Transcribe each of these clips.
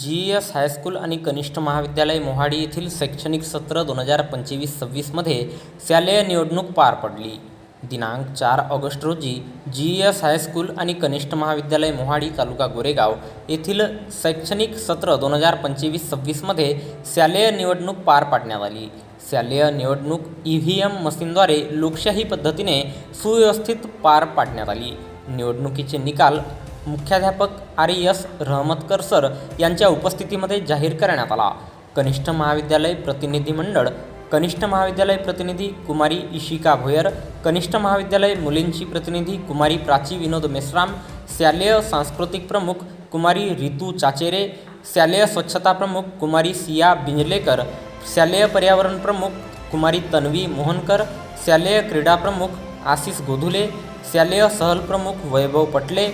G S high school आणि कनिष्ठ महाविद्यालय मोहाडी येथील शैक्षणिक सत्र दोन हजार पंचवीस सव्वीसमध्ये शालेय निवडणूक पार पडली. दिनांक चार ऑगस्ट रोजी जी एस हायस्कूल आणि कनिष्ठ महाविद्यालय मोहाडी तालुका गोरेगाव येथील शैक्षणिक सत्र दोन हजार पंचवीस सव्वीसमध्ये शालेय निवडणूक पार पाडण्यात आली. शालेय निवडणूक ई व्ही एम मशीनद्वारे लोकशाही पद्धतीने सुव्यवस्थित पार पाडण्यात आली. निवडणुकीचे निकाल मुख्याध्यापक आर एस रहमतकर सर यांच्या उपस्थितीमध्ये जाहीर करण्यात आला. कनिष्ठ महाविद्यालय प्रतिनिधी मंडळ कनिष्ठ महाविद्यालय प्रतिनिधी कुमारी इशिका भोयर कनिष्ठ महाविद्यालय मुलींची प्रतिनिधी कुमारी प्राची विनोद मेश्राम शालेय सांस्कृतिक प्रमुख कुमारी रितू चाचेरे शालेय स्वच्छता प्रमुख कुमारी सिया बिंजलेकर शालेय पर्यावरण प्रमुख कुमारी तन्वी मोहनकर शालेय क्रीडा प्रमुख आशिष गोधुले शालेय सहल प्रमुख वैभव पटले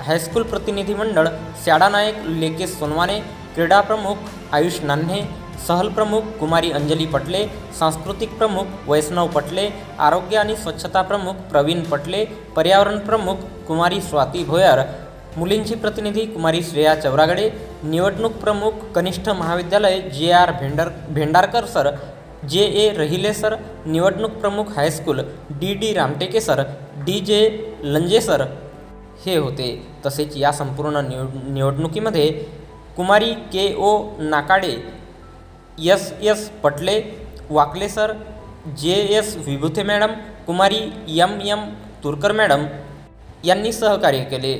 हायस्कूल प्रतिनिधी मंडळ शाळा नायक लेकेश सोनवाने क्रीडा प्रमुख आयुष नान्हे सहल प्रमुख कुमारी अंजली पटले सांस्कृतिक प्रमुख वैष्णव पटले आरोग्य आणि स्वच्छता प्रमुख प्रवीण पटले पर्यावरण प्रमुख कुमारी स्वाती भोयर मुलींची प्रतिनिधी कुमारी श्रेया चौरागडे निवडणूक प्रमुख कनिष्ठ महाविद्यालय जे आर भेंडर भेंडारकर सर जे ए रहिले सर निवडणूक प्रमुख high school D D Ramteke sir D J Lanje sir हे होते. तसेच या संपूर्ण निवड निवडणुकीमध्ये कुमारी K O Nakade S S Patle Wakle sir J S Vibhute madam कुमारी एम एम तुरकर मॅडम यांनी सहकार्य केले.